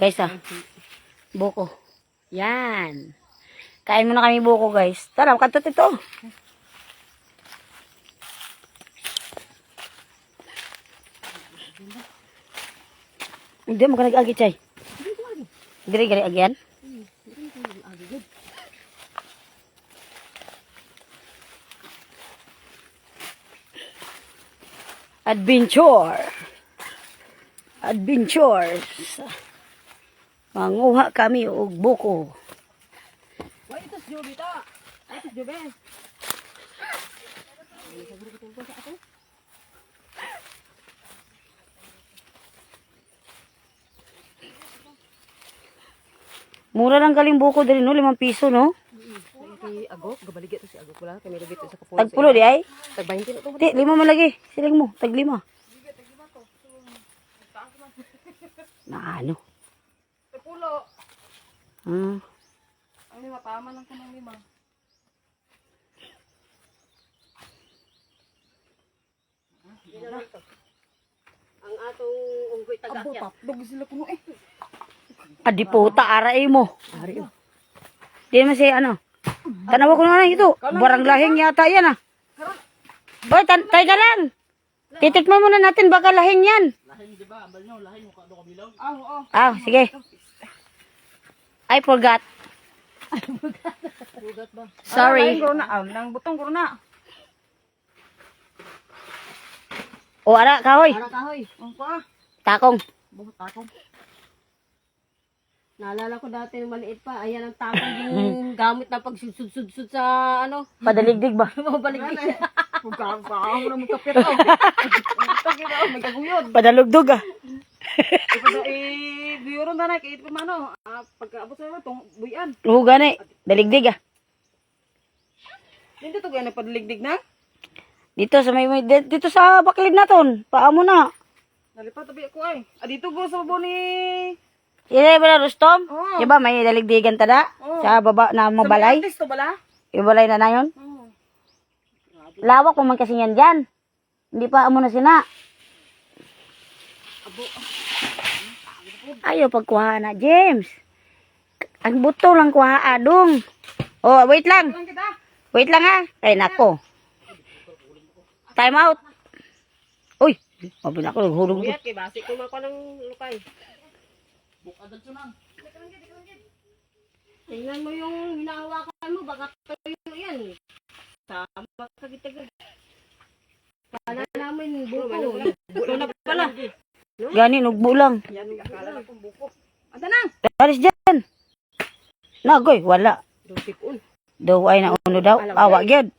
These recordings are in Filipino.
Guys ah. Buko. Yan. Kain muna kami buko guys. Tara, katot ito. Hindi mo ka nag-agi, Chay. Diri gari agyan. Adventure. Adventures. Manguha kami og buko. Wait, ito si Joby ta. Ito si Joby. Mura lang galing buko diri no, limang piso no. Si Agok, gabaligya to si Agok wala. Kami rin dito sa kapulo. Tagpulo di ay. Tag 20 na to. Di, lima man lagi. Siling mo, tag lima. Na ano? Kapulo. Ah. Ang lima, tama lang ko ng lima. Ang atong unggoy Abo, tapdog sila kuno eh. Adiputa, aray mo. Ari. Di naman si ano. Tanawa ko na ito. Barang lahing yata yan ah. Boy, tan tayo ka lang. Titikman muna natin baka lahing yan. Ah, oo. Ah, sige. I forgot. Bugat ba? Sorry. Corona, ah, nang butong corona. O ara, kahoy. Para kahoy. Ang pa. Takong. Buhat takong. Naalala ko dati nung maliit pa, ayan ang takong yung gamit na pagsudsud-sudsud sa ano, Padaligdig ba? mabalik din. Kung kakang mo na magkapit ako. Taki na, may kaguyod. Padalugdog ah. Eh, biyuro na na, kahit kung ano, ah, pagkaabot sa mga, tong buyan. Na eh. Daligdig ah. Hindi to gaya na padligdig na. Dito sa may, may dito sa baklid naton. Paamo na. Nalipat tabi ako ay. Ah, dito go sa babo ni... Ilay ba na Rustom? Oo. Di ba may daligdigan tada? Oo. Sa baba na mabalay? Sa artist to bala? Ibalay na na yun? Oo. Lawak mo man kasi yan dyan. Hindi pa amo na sina. Ayaw pagkuha na, James. Ang buto lang kuha adong. Oh, wait lang. Wait lang ha. Ay, nako. Time out. Uy, mabi na ako. Hulog ko. Uyat, kay basi ko mako ng lukay. Tingnan mo yung hinahawakan mo, baka tayo yan. Tama ka kita Kala namin buko. Buko na pala. Gani, nugbo lang. Yan, akala na kong buko. Anda na! Daris dyan. Nagoy, wala. Dutipon. Daw ay na uno daw. Awa gyud.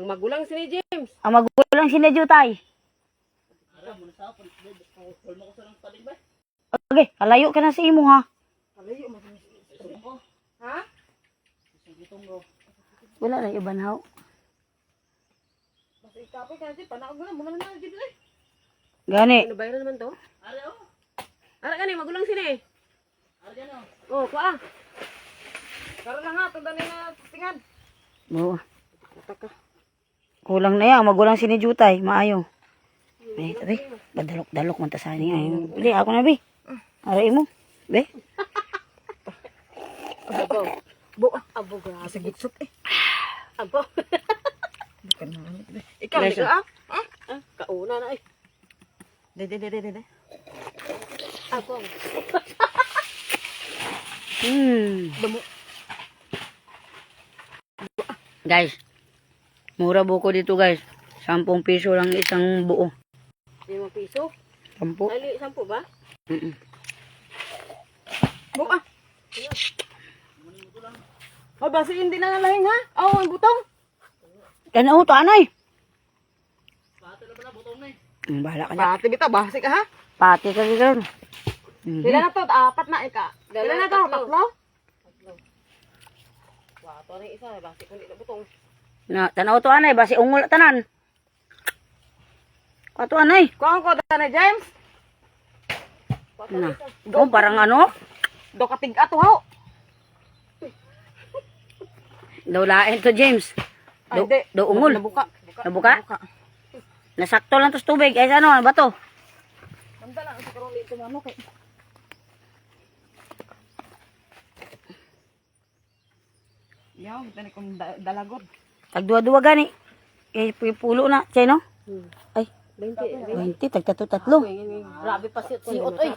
Ang magulang si James. Ang magulang sila jutay. Okay, kalayo ka na sa imo ha. Kalayo, mas Ha? Wala na iban haw. Mas ikapoy ka natin, panaog na, muna na na dito eh. Gani. Ano bayaran naman to? Ara oh. Ara gani magulang sini. Ara gani oh. Oh, kuha. Karon na nga tunda na tingan. Oo. Taka. Kulang na yan. Magulang sini jutay. Maayo. Be, be. Badalok-dalok man ta sa ni ay. Hindi ako na be. Aray mo. Be. Abo. Bo, abo ga sa gitsot eh. Abo. Na. Ikaw Yes, ni ka ah? Ah, ah, kauna na eh. De de de de de. Abo. Hmm. Damo. Guys. Mura buko dito guys. Sampung piso lang isang buo. 5 piso. Sampu. Ali, sampo ba? Mm-mm. Bo ah. Oh, basi hindi na nalahing ha? Oh, ang butong. Ano to anay? Hmm, bahala ka na. Bati bita, basi ka ha? Pati ka dito. Mhm. Ilan na to? Apat na ika. Ilan na to? Tatlo? Tatlo. Wato na isa, basi kundi na butong. Na, tanaw to anay. Basi ungol tanan. Kato anay. Kuha ko na James. Wato Na. na. Oh, parang ano? Do katig ato ha. Daw lain to James. Ay, do, do ungol. Nabuka. Nabuka? Nabuka. Nasakto lang tos tubig. Ay, ano, ano ba to? Banda lang sa karuli ito, ano kay. Yaw, kita ni kong dalagot. Tagduwa-duwa gani. Eh, pulo na, chay no? Hmm. Ay, 20. 20, tagtato-tatlo. Grabe pa si Otoy.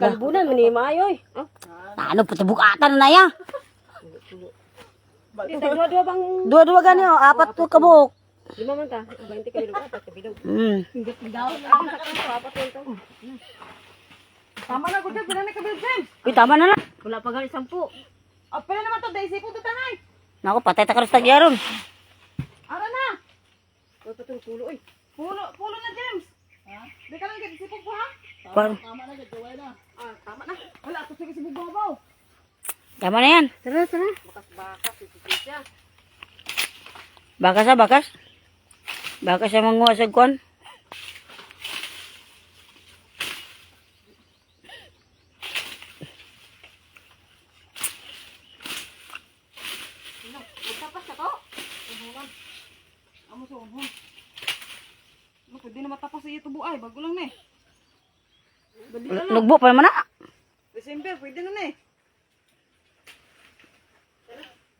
Kalbunan, manimayoy. Ah. Ano, patibukatan na ya. Di dua-dua bang Dua-dua gani, oh. Apat to kabuk. lima man ta. 20 ka bilog apat ka bilog. Hmm. Sa to. Tama na, good job. Pila na kabil, James. Uy, tama na na. Wala pa gali 10. Ah, pila naman to, Daisy. Kung tanay. Naku, patay ta karos tagyaron. Ara na. Wala pa tong pulo pulo na, James. Ha? Di ka lang kagisipog po, ha? Pan. Ah, tama na. Wala, ito sige si Bubabaw. Tama na yan. Tara tara. Bakas-bakas. Bakas ha, bakas. Bakas to. Amo sa unhon. Ano, pwede na matapos sa iyo tubo ay. Bago lang na eh. Nugbo pa naman na. December, pwede na na eh.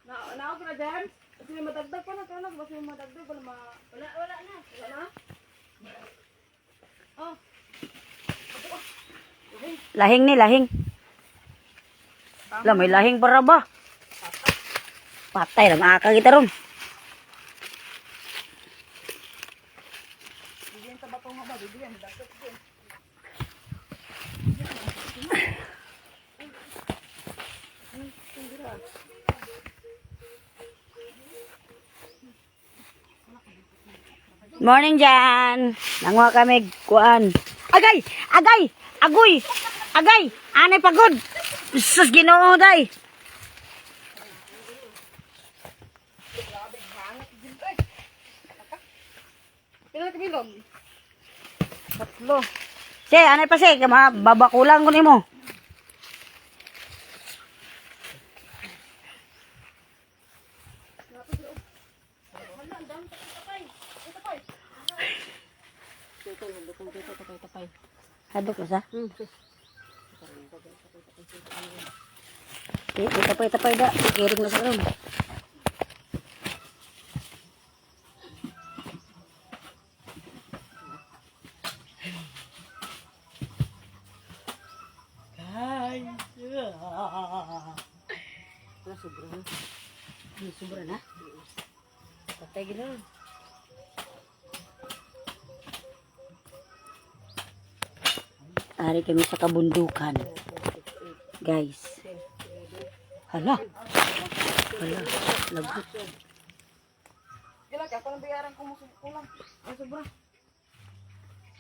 Na, na ako na, James. Kasi may madagdag pa na, kaya na, basta may madagdag pa na, ma... Wala, wala na. Wala na. Oh, Lahing ni, lahing. Wala, may lahing para ba? Patay lang, aka kita ron. bigyan ta ba itong haba? Bigyan, dagdag din. Morning Jan. Nanguha kami kuan. Agay! Agay! Agoy! Agay! Anay pagod! Sus, ginoo day! Tatlo. Si, anay pa si, babakulang ko nimo. Hadok na sa? Hmm. Di, di tapay-tapay da. Kiring na sa. Wala sobra na. Sobra na. Patay gina. Ari kami sa kabundukan. Guys. Hala. Hala. Lagot. Kaya ako nang bayaran kung masubok ko lang. Ay, sobra.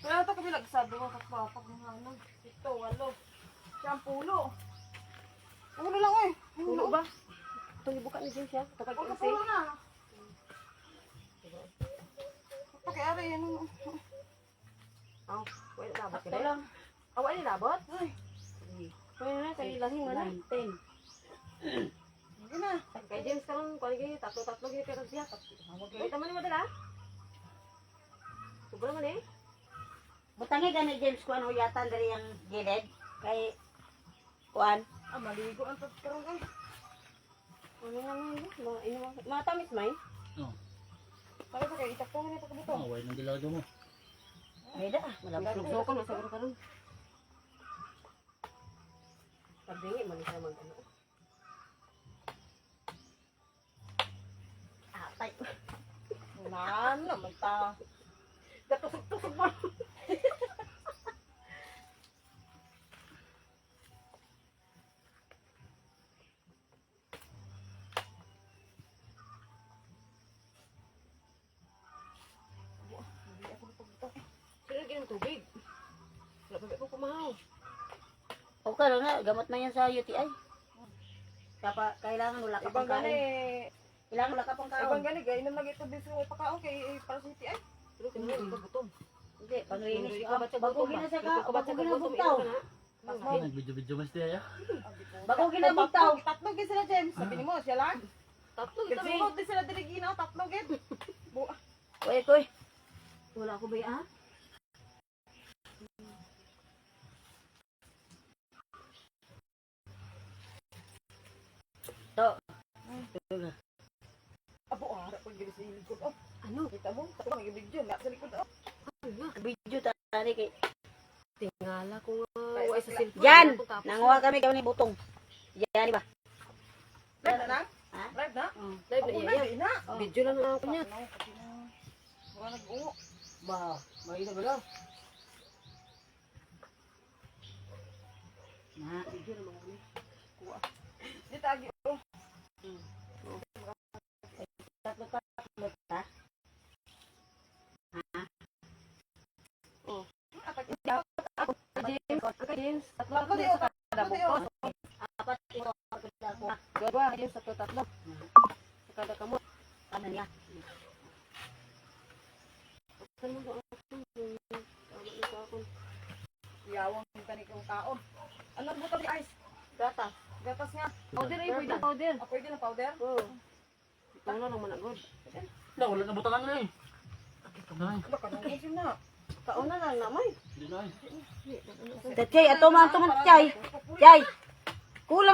Kaya ito kabilag sa dua, tatlo, apat, lima, enam, ito, walo. Siyang pulo. Pulo lang eh. Pulo ba? Itong ibuka ni James ya. Kapag ka kasi. pulo na. Pakiari, ano. Oh, wala labot Ito lang. Ah, wala labot? Ay, Wala na, kay lahing mo na. 10. hindi na. Kay James karon kuan gini tatlo-tatlo gini pero siya. Wait naman mo dala. Sobra man eh. Butangi ni James kuan huyatan dari yang gilid. Kay kuan. Ah, maligo ang tatkarong eh. Ano nga yun? Mga ino mga tamis may. Sabi ko kayo, itakpong nito kabuto. Away ng gilado mo. Beda ah. Malabot. So ko na siguro karon. Pagdingi man siya mag ano. Atay. Nan, naman ta. Gatusog-tusog mo. Sino ginang tubig? Wala pa ba ko kumahaw? Lang na. Gamot na yan sa UTI. Kapa, kailangan wala ka Ibang pang gani, kaon. Kailangan wala ka pang kaon. ibang gani, gainom lagi ito din sa pagkaon kay eh, para sa ay. Pero kinahaw ito gutom. Hindi, panglinis Ikaw ka. Bago ginasa ka, bago ginabugtaw. Na. Ay, nagbidyo-bidyo mas tiya. Bago ginabugtaw. Tatlo gid sila James, sabi ni mo siya lang. Tatlo ito may. Kasunod din sila dili ginaw, tatlo gid. Bu Kuy, kuy. Wala ko ba ah? To. likod oh. Ano? Kita mo? Mag-video. Na sa likod oh. Video tani kay. Tingala ko nga. Wa sa cellphone. Yan, tapos nanguha kami kami ni butong. Yan di ba? Live na na? Ha? Live na? Oh. Live na na, iya. na. Video lang ako niya. Ano, na. Baka nag-ungo. Ba, makita ba lang? Na. Di tagi oh. Tatlo tatlo ta. Tatlo Ako ako di din oh. sa kada Ako di buko. oh. Apat ito ako ako. Dua, James, tatlo, tatlo. Sa kada kamo. Ano niya? Saan mo ba ako? Na sa. Yawang. Ano buto di ice? Gatas. Gatas nga. Powder eh, pwede powder. Ah, pwede na powder? Oo. Ito na lang managod. Na, wala na butangan na eh. Ano ka nung usim na? Kauna lang namay. hindi na eh. Tatay ato man to man tatay. Tay. Kulang